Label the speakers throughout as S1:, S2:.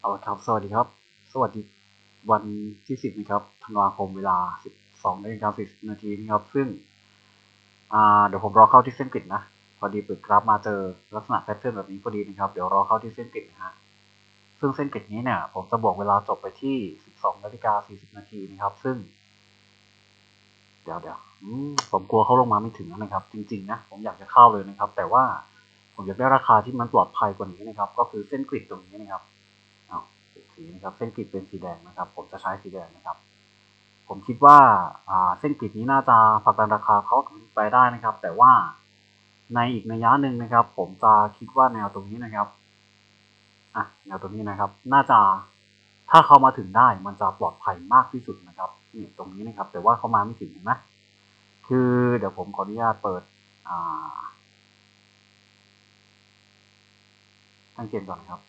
S1: เอาละครับ สวัสดีครับ สวัสดีวันที่สิบนะครับธันวาคมเวลาสิบสองนาฬิกาสี่สิบนาทีนะครับ ซึ่งอ่าเดี๋ยวผมรอเข้าที่เส้นกริดนะ พอดีเปิดกราฟมาเจอลักษณะแพทเทิร์นแบบนี้พอดีนะครับ เดี๋ยวรอเข้าที่เส้นกริดนะฮะ ซึ่งเส้นกริดนี้เนี่ย ผมจะบอกเวลาจบไปที่สิบสองนาฬิกาสี่สิบนาทีนะครับ ซึ่ง เดี๋ยวเดี๋ยวผมกลัวเขาลงมาไม่ถึงนะครับ จริงๆนะ ผมอยากจะเข้าเลยนะครับ แต่ว่าผมอยากได้ราคาที่มันปลอดภัยกว่านี้นะครับ ก็คือเส้นกริดตรงนี้นะครับ สีนะครับ เส้นกริดเป็นสีแดงนะครับ ผมจะใช้สีแดงนะครับ ผมคิดว่าเส้นกริดนี้น่าจะผลักดันราคาเขาไปได้นะครับ แต่ว่าในอีกนัยะหนึ่งนะครับ ผมจะคิดว่าแนวตรงนี้นะครับอะแนวตรงนี้นะครับ น่าจะถ้าเขามาถึงได้มันจะปลอดภัยมากที่สุดนะครับนี่ตรงนี้นะครับ แต่ว่าเขามาไม่ถึงเห็นไหมคือเดี๋ยวผมขออนุญาตเปิดอ่าตั้งเกณฑ์ก่อนนะครับ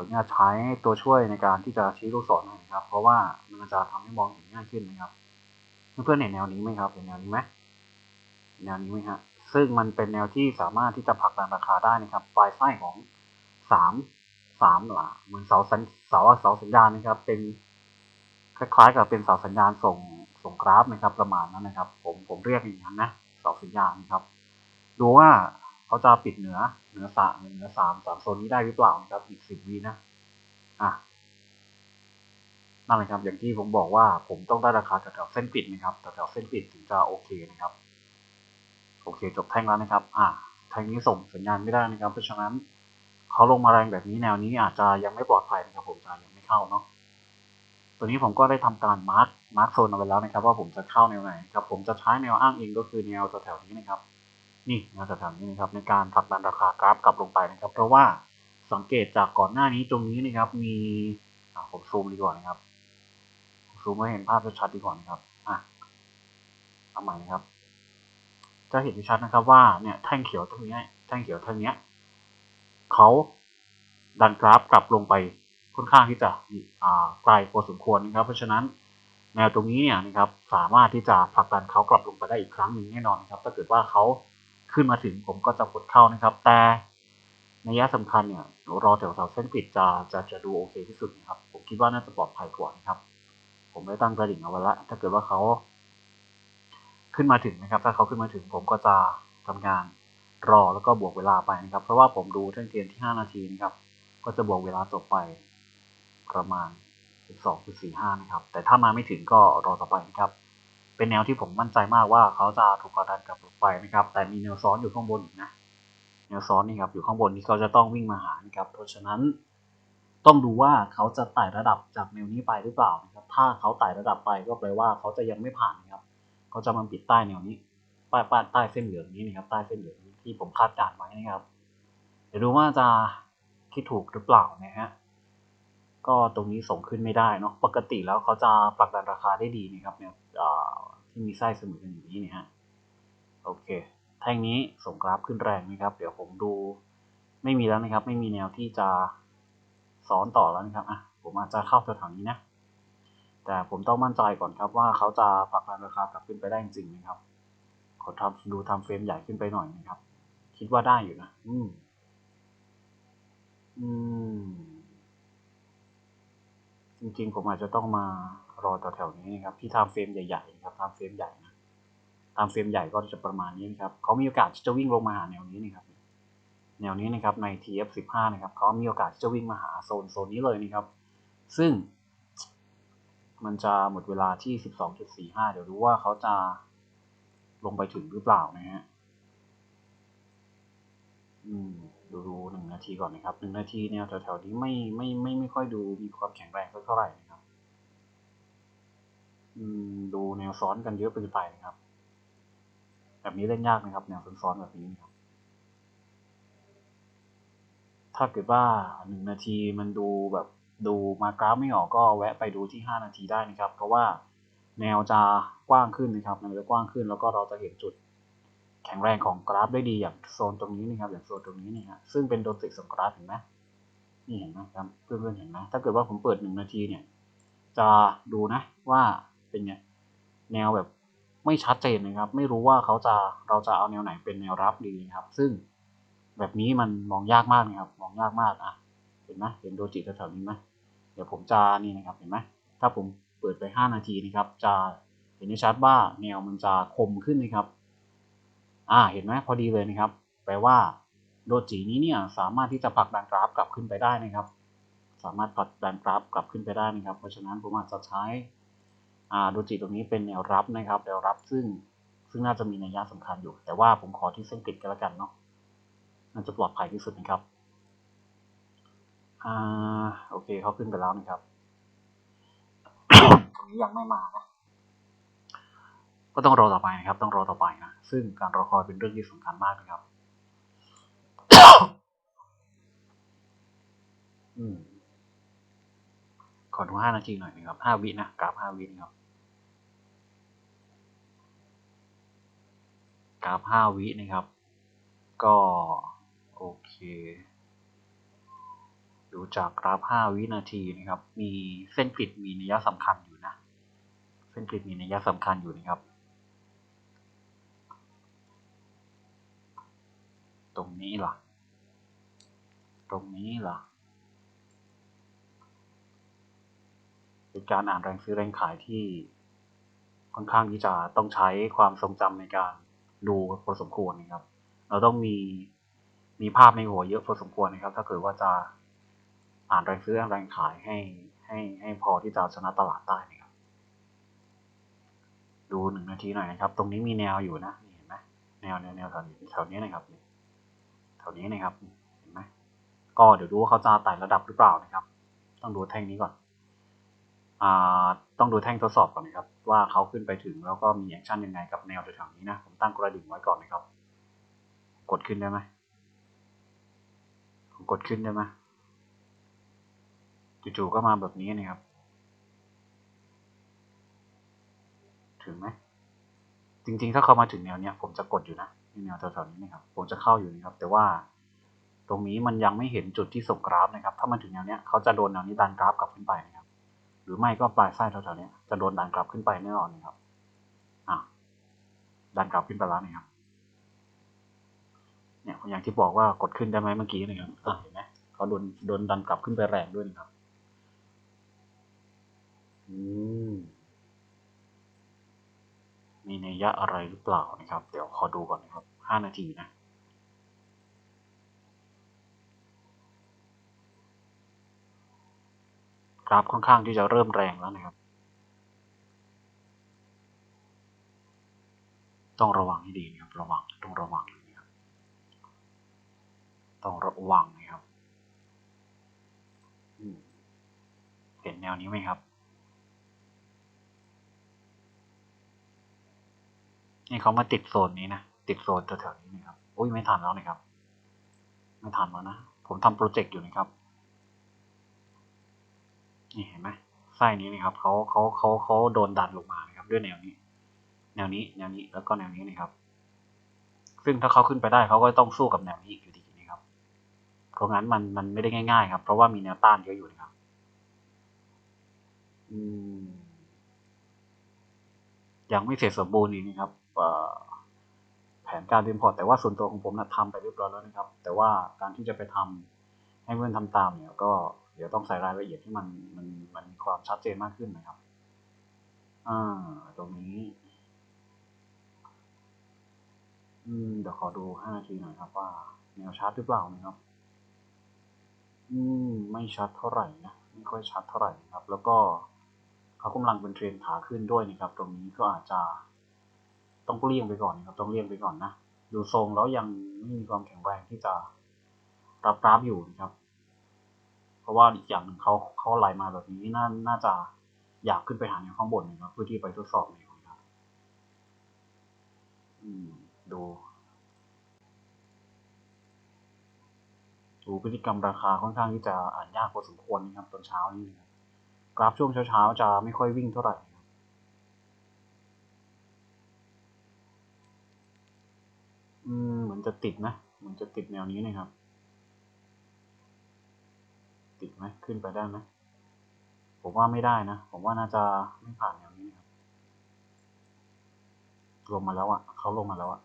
S1: ออนุญาตใช้ตัวช่วยในการที่จะชี้ลูกศรหน่อยนะครับ เพราะว่ามันจะทำให้มองเห็นง่ายขึ้นนะครับเพื่อนๆเห็นแนวนี้ไหมครับเห็นแนวนี้ไหมแนวนี้ไหมฮะซึ่งมันเป็นแนวที่สามารถที่จะผลักดันราคาได้นะครับ ปลายไส้ของสามสามหล่ะเหมือนเสาสัญเสาเสาสัญญาณนะครับ เป็นคล้ายๆ กับเป็นเสาสัญญาณส่งส่งกราฟนะครับ ประมาณนั้นนะครับ ผมผมเรียกอย่างนั้นนะเสาสัญญาณนะครับ ดูว่า เขาจะปิดเหนือเหนือสามเหนือสามสามโซนนี้ได้หรือเปล่านะครับอีกสิบวินะอะนั่นแหละครับอย่างที่ผมบอกว่าผมต้องได้ราคาแถวๆเส้นปิดนะครับแถวๆเส้นปิดถึงจะโอเคนะครับโอเคจบแท่งแล้วนะครับ อะแท่งนี้ส่งสัญญาณไม่ได้นะครับ เพราะฉะนั้นเขาลงมาแรงแบบนี้แนวนี้อาจจะยังไม่ปลอดภัยนะครับ ผมจะยังไม่เข้าเนาะตัวนี้ผมก็ได้ทำการมาร์กมาร์กโซนเอาไว้แล้วนะครับ ว่าผมจะเข้าแนวไหนครับผมจะใช้แนวอ้างอิงก็คือแนวแถวๆนี้นะครับ นี่นวแถวๆนี้นะครับในการผลักดันราคากราฟกลับลงไปนะครับ เพราะว่าสังเกตจากก่อนหน้านี้ตรงนี้นะครับ มีผมซูมดีกว่านะครับซูมให้เห็นภาพชัดดีกว่านะครับอะเอาใหม่นะครับ จะเห็นชัดนะครับว่าเนี่ยแท่งเขียวตรงนี้แท่งเขียวท่งนี้เขาดันกราฟกลับลงไปค่อนข้างที่จะอ่าไกลพอสมควรนะครับ เพราะฉะนั้นแนวตรงนี้เนี่ยนะครับสามารถที่จะผลักดันเขากลับลงไปได้อีกครั้งหนึ่งแน่นอนนะครับ ถ้าเกิดว่าเขา ขึ้นมาถึงผมก็จะกดเข้านะครับ แต่ในยะสำคัญเนี่ยรอแถวๆเส้นปิดจะจะจะดูโอเคที่สุดนะครับ ผมคิดว่าน่าจะปลอดภัยกว่านะครับ ผมได้ตั้งกระดิ่งเอาไว้ละถ้าเกิดว่าเขาขึ้นมาถึงนะครับ ถ้าเขาขึ้นมาถึง ผมก็จะทำงานรอแล้วก็บวกเวลาไปนะครับ เพราะว่าผมดูเท่งเกมที่ 5 นาทีนะครับ ก็จะบวกเวลาจบไปประมาณ 12.45 นะครับ แต่ถ้ามาไม่ถึงก็รอต่อไปนะครับ เป็นแนวที่ผมมั่นใจมากว่าเขาจะถูกกดดันกลับลงไปนะครับ แต่มีแนวซ้อนอยู่ข้างบนนะ แนวซ้อนนี่ครับอยู่ข้างบนนี้เขาจะต้องวิ่งมาหานะครับ เพราะฉะนั้นต้องดูว่าเขาจะไต่ระดับจากแนวนี้ไปหรือเปล่านะครับ ถ้าเขาไต่ระดับไปก็แปลว่าเขาจะยังไม่ผ่านนะครับ เขาจะมาปิดใต้แนวนี้ใต้ใต้ใต้เส้นเหลืองนี้นะครับ ใต้เส้นเหลืองที่ผมคาดการณ์ไว้นะครับ เดี๋ยวดูว่าจะคิดถูกหรือเปล่านะฮะ ก็ตรงนี้ส่งขึ้นไม่ได้เนาะ ปกติแล้วเขาจะผลักดันราคาได้ดีนะครับเนี่ย ที่มีไส้เสมอกันอย่างนี้เนี่ยฮะโอเคแท่งนี้ส่งกราฟขึ้นแรงนะครับ เดี๋ยวผมดูไม่มีแล้วนะครับ ไม่มีแนวที่จะซ้อนต่อแล้วนะครับอะผมอาจจะเข้าแถวๆนี้นะ แต่ผมต้องมั่นใจก่อนครับว่าเขาจะผลักดันราคากลับขึ้นไปได้จริงๆนะครับ ขอทำดูทำเฟรมใหญ่ขึ้นไปหน่อยนะครับ คิดว่าได้อยู่นะ อืมอืม จริงๆ ผมอาจจะต้องมารอต่อแถวนี้นะครับ ที่ทำเฟรมใหญ่ๆนะครับทำเฟรมใหญ่นะตามเฟรมใหญ่ก็จะประมาณนี้นะครับเขามีโอกาสที่จะวิ่งลงมาหาแนวนี้นะครับ แนวนี้นะครับใน TF15 นะครับเขามีโอกาสที่จะวิ่งมาหาโซนโซนนี้เลยนะครับ ซึ่ง มันจะหมดเวลาที่ 12.45 เดี๋ยวดูว่าเขาจะลงไปถึงหรือเปล่านะฮะอืม ดูดูหนึ่งนาทีก่อนนะครับหนึ่งนาทีแนวแถวๆนี้ไม่ไม่ไม่ไม่ค่อยดูมีความแข็งแรงเท่าไหร่นะครับอืมดูแนวซ้อนกันเยอะเกินไปนะครับ แบบนี้เล่นยากนะครับ แนวซ้อนๆแบบนี้นะครับ ถ้าเกิดว่าหนึ่งนาทีมันดูแบบดูมากราฟไม่ออกก็แวะไปดูที่ห้านาทีได้นะครับ เพราะว่าแนวจะกว้างขึ้นนะครับแนวจะกว้างขึ้นแล้วก็เราจะเห็นจุด แข็งแรงของกราฟได้ดีอย่างโซนตรงนี้นะครับอย่างโซนตรงนี้นี่ฮะซึ่งเป็นโดนติกของกราฟเห็นไหมนี่เห็นไหมครับเพื่อนๆเห็นไหมถ้าเกิดว่าผมเปิดหนึ่งนาทีเนี่ยจะดูนะว่าเป็นไงแนวแบบไม่ชัดเจนนะครับ ไม่รู้ว่าเขาจะเราจะเอาแนวไหนเป็นแนวรับดีนะครับ ซึ่งแบบนี้มันมองยากมากนะครับ มองยากมากอะเห็นไหมเห็นโดจิแถวๆนี้ไหมเดี๋ยวผมจะนี่นะครับเห็นไหมถ้าผมเปิดไป 5 นาทีนะครับ จะเห็นได้ชัดว่าแนวมันจะคมขึ้นนะครับ อ่าเห็นไหมพอดีเลยนะครับ แปลว่าโดจินี้เนี่ยสามารถที่จะผลักดันกราฟกลับขึ้นไปได้นะครับ สามารถผลักดันกราฟกลับขึ้นไปได้นะครับ เพราะฉะนั้นผมอาจจะใช้อ่าโดจิตรงนี้เป็นแนวรับนะครับ แนวรับซึ่งซึ่งน่าจะมีนัยยะสำคัญอยู่ แต่ว่าผมขอที่เส้นกริดกันแล้วกันเนาะน่าจะปลอดภัยที่สุดนะครับอ่าโอเคเขาขึ้นไปแล้วนะครับตรงนี้ยังไม่มานะ ก็ต้องรอต่อไปนะครับ ต้องรอต่อไปนะ ซึ่งการรอคอยเป็นเรื่องที่สำคัญมากนะครับ อืมขอดูห้านาทีหน่อยนะครับห้าวินะกราฟห้าวินะครับกราฟห้าวินะครับ ก็ โอเคดูจากกราฟห้าวินาทีนะครับ มีเส้นกริดมีนัยสำคัญอยู่นะ เส้นกริดมีนัยสำคัญอยู่นะครับ รงนี้ล่ะ ตรงนี้ล่ะเป็นการอ่านแรงซื้อแรงขายที่ค่อนข้างที่จะต้องใช้ความทรงจำในการดูพอสมควรนะครับ เราต้องมีมีภาพในหัวเยอะพอสมควรนะครับ ถ้าเกิดว่าจะอ่านแรงซื้อแรงขายให้ให้ให้พอที่จะชนะตลาดได้นะครับ ดูหนึ่งนาทีหน่อยนะครับ ตรงนี้มีแนวอยู่นะเห็นไหมแนวแนวแนวแถวนี้แถวนี้นะครับ แถวนี้นะครับเห็นไหมก็เดี๋ยวดูว่าเขาจะไต่ระดับหรือเปล่านะครับ ต้องดูแท่งนี้ก่อนอ่าต้องดูแท่งทดสอบก่อนนะครับ ว่าเขาขึ้นไปถึงแล้วก็มีแอคชั่นยังไงกับแนวแถวๆนี้นะผมตั้งกระดิ่งไว้ก่อนนะครับ กดขึ้นได้ไหมผมกดขึ้นได้ไหมจู่ๆก็มาแบบนี้นะครับ ถึงไหมจริงๆ ถ้าเขามาถึงแนวเนี้ยผมจะกดอยู่นะ แนวแถวๆนี้นะครับผมจะเข้าอยู่นะครับ แต่ว่าตรงนี้มันยังไม่เห็นจุดที่ส่งกราฟนะครับ ถ้ามันถึงแนวเนี้ยเขาจะโดนแนวนี้ดันกราฟกลับขึ้นไปนะครับ หรือไม่ก็ปลายไส้แถวๆนี้จะโดนดันกลับขึ้นไปแน่นอนนะครับอะดันกลับขึ้นไปแล้วนะครับ เนี่ยอย่างที่บอกว่ากดขึ้นได้ไหมเมื่อกี้นะครับอะเห็นไหมเขาโดนโดนดันกลับขึ้นไปแรงด้วยนะครับ อืม มีนัยยะอะไรหรือเปล่านะครับ เดี๋ยวขอดูก่อนนะครับห้านาทีนะกราฟค่อนข้างที่จะเริ่มแรงแล้วนะครับ ต้องระวังให้ดีนะครับ ระวัง ต้องระวังนะครับ ต้องระวังนะครับ เห็นแนวนี้ไหมครับ นี่เขามาติดโซนนี้นะ ติดโซนแถวๆนี้นะครับอุ้ยไม่ทันแล้วนะครับ ไม่ทันแล้วนะ ผมทำโปรเจกต์อยู่นะครับ นี่เห็นไหมไส้นี้นะครับเขาเขาเขาเขาโดนดันลงมานะครับ ด้วยแนวนี้ แนวนี้ แนวนี้ แล้วก็แนวนี้นะครับ ซึ่งถ้าเขาขึ้นไปได้เขาก็ต้องสู้กับแนวนี้อีกอยู่ดีนะครับ เพราะงั้นมันมันไม่ได้ง่าย ๆ ครับ เพราะว่ามีแนวต้านเยอะอยู่นะครับ อืมยังไม่เสร็จสมบูรณ์อีกนะครับ แผนการรีพอร์ตแต่ว่าส่วนตัวของผมนะทำไปเรียบร้อยแล้วนะครับ แต่ว่าการที่จะไปทำให้เพื่อนทำตามเนี่ยก็เดี๋ยวต้องใส่รายละเอียดที่มันมันมันมีความชัดเจนมากขึ้นนะครับ อ่า ตรงนี้ อืม เดี๋ยวขอดูห้านาทีหน่อยครับ ว่าแนวชัดหรือเปล่านะครับ อืม ไม่ชัดเท่าไหร่นะไม่ค่อยชัดเท่าไหร่นะครับ แล้วก็เขากำลังเป็นเทรนขาขึ้นด้วยนะครับ ตรงนี้ก็อาจจะ ต้องเลี่ยงไปก่อนนะครับต้องเลี่ยงไปก่อนนะดูทรงแล้วยังไม่มีความแข็งแรงที่จะรับกราฟอยู่นะครับ เพราะว่าอีกอย่างหนึ่งเขาเขาไหลมาแบบนี้น่าน่าจะอยากขึ้นไปหาแนวข้างบนนะครับเพื่อที่ไปทดสอบแนวนะครับอืมดูดูพฤติกรรมราคาค่อนข้างที่จะอ่านยากพอสมควรนะครับตอนเช้านี้นะครับกราฟช่วงเช้าๆจะไม่ค่อยวิ่งเท่าไหร่ครับอืม เหมือนจะติดนะเหมือนจะติดแนวนี้นะครับ ติดไหมขึ้นไปได้ไหมผมว่าไม่ได้นะ ผมว่าน่าจะไม่ผ่านแนวนี้นะครับ ลงมาแล้วอะ่ะเขาลงมาแล้วอะ่ะ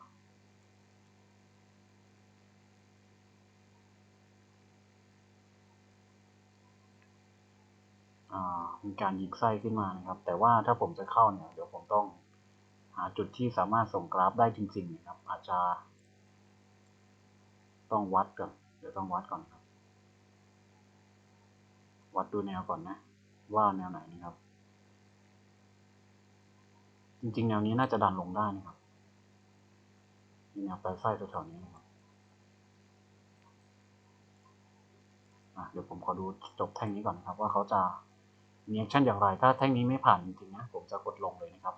S1: ออ่ามีการยิงไส้ขึ้นมานะครับ แต่ว่าถ้าผมจะเข้าเนี่ย เดี๋ยวผมต้อง หาจุดที่สามารถส่งกราฟได้จริงๆนะครับ อาจจะ ต้องวัดก่อนเดี๋ยวต้องวัดก่อนครับ วัดดูแนวก่อนนะ ว่าแนวไหนนะครับ จริงๆ แนวนี้น่าจะดันลงได้นะครับแนวปลายไส้แถวๆนี้นะครับเดี๋ยวผมขอดูจบแท่งนี้ก่อนนะครับ ว่าเขาจะมีแอคชั่นอย่างไร ถ้าแท่งนี้ไม่ผ่านจริงๆนะ ผมจะกดลงเลยนะครับ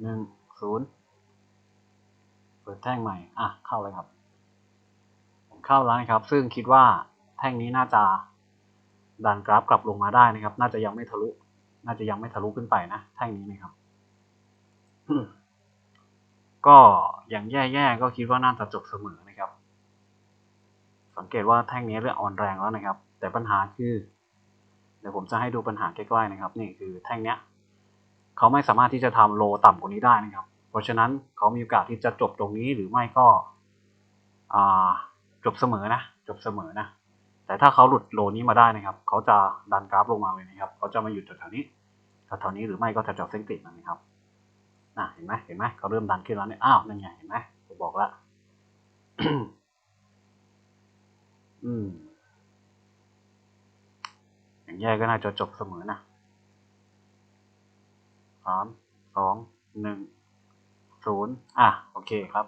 S1: หนึ่งศูนย์เปิดแท่งใหม่อะเข้าเลยครับ ผมเข้าแล้วนะครับ ซึ่งคิดว่าแท่งนี้น่าจะดันกราฟกลับลงมาได้นะครับ น่าจะยังไม่ทะลุ น่าจะยังไม่ทะลุขึ้นไปนะแท่งนี้นะครับ ก็อย่างแย่ๆก็คิดว่าน่าจะจบเสมอนะครับ สังเกตว่าแท่งนี้เรื่องอ่อนแรงแล้วนะครับ แต่ปัญหาคือ เดี๋ยวผมจะให้ดูปัญหาใกล้ๆนะครับ นี่คือแท่งเนี้ย เขาไม่สามารถที่จะทำโลต่ำกว่านี้ได้นะครับ เพราะฉะนั้นเขามีโอกาสที่จะจบตรงนี้หรือไม่ก็จบเสมอนะ จบเสมอนะ แต่ถ้าเขาหลุดโลนี้มาได้นะครับ เขาจะดันกราฟลงมาเลยนะครับ เขาจะมาหยุดแถวๆนี้แถวๆนี้หรือไม่ก็แถวๆเส้นกริดนะครับอะเห็นไหมเห็นไหมเขาเริ่มดันขึ้นแล้วเนี่ย อ้าว นั่นไง เห็นไหมผมบอกแล้วอืมอย่างแย่ก็น่าจะจบเสมอนะ สามสองหนึ่งศูนย์อะโอเคครับ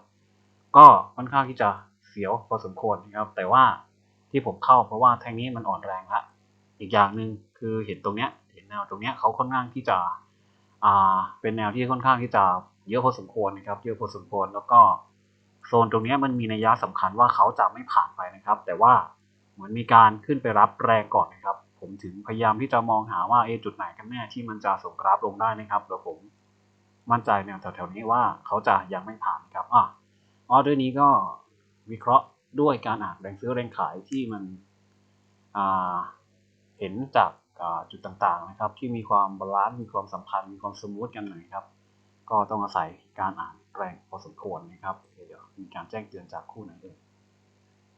S1: ก็ค่อนข้างที่จะเสียวพอสมควรนะครับ แต่ว่าที่ผมเข้าเพราะว่าแท่งนี้มันอ่อนแรงละอีกอย่างหนึ่งคือเห็นตรงเนี้ยเห็นแนวตรงเนี้ยเขาค่อนข้างที่จะอ่าเป็นแนวที่ค่อนข้างที่จะเยอะพอสมควรนะครับ เยอะพอสมควรแล้วก็โซนตรงเนี้ยมันมีนัยยะสำคัญว่าเขาจะไม่ผ่านไปนะครับ แต่ว่าเหมือนมีการขึ้นไปรับแรงก่อนนะครับ ผมถึงพยายามที่จะมองหาว่าเอจุดไหนกันแน่ที่มันจะส่งกราฟลงได้นะครับเดี๋ยวผมมั่นใจแนวแถวๆนี้ว่าเขาจะยังไม่ผ่านครับอะออเดอร์นี้ก็วิเคราะห์ด้วยการอ่านแรงซื้อแรงขายที่มันเห็นจากจุดต่างๆนะครับ ที่มีความบาลานซ์มีความสัมพันธ์มีความสมูทกันหน่อยครับ ก็ต้องอาศัยการอ่านแรงพอสมควรนะครับเดี๋ยวมีการแจ้งเตือนจากคู่ไหนเอ่ย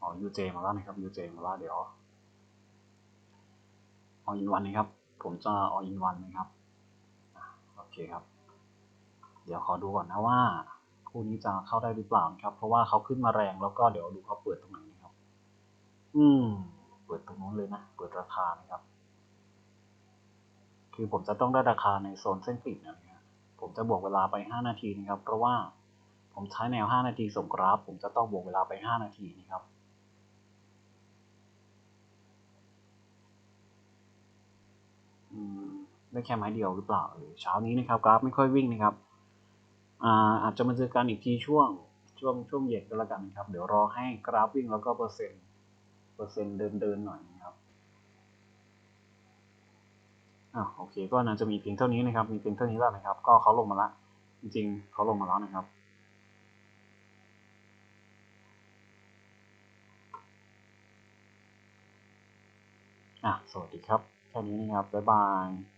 S1: อ๋อ UJ มาแล้วนะครับ UJ มาแล้วเดี๋ยว all in one นะครับ ผมจะ all in one นะครับโอเคครับ เดี๋ยวขอดูก่อนนะว่าคู่นี้จะเข้าได้หรือเปล่าครับ เพราะว่าเขาขึ้นมาแรงแล้วก็เดี๋ยวดูเขาเปิดตรงไหนนะครับ อืม เปิดตรงนู้นเลยนะ เปิดราคานะครับ คือผมจะต้องได้ราคาในโซนเส้นปิดนะครับผมจะบวกเวลาไป 5 นาทีนะครับ เพราะว่าผมใช้แนว 5 นาทีส่งกราฟ ผมจะต้องบวกเวลาไป 5 นาทีนะครับ อืม ได้แค่ไม้เดียวหรือเปล่าหรือเช้านี้นะครับกราฟไม่ค่อยวิ่งนะครับอาอาจจะมาเจอกันอีกทีช่วงช่วงช่วงเย็นก็แล้วกันนะครับ เดี๋ยวรอให้กราฟวิ่งแล้วก็เปอร์เซ็นต์เปอร์เซ็นต์เดินเดินหน่อยนะครับอ่าโอเคก็น่าจะมีเพียงเท่านี้นะครับ มีเพียงเท่านี้แล้วนะครับ ก็เขาลงมาละจริงๆเขาลงมาแล้วนะครับอะสวัสดีครับ แค่นี้นะครับบ๊ายบาย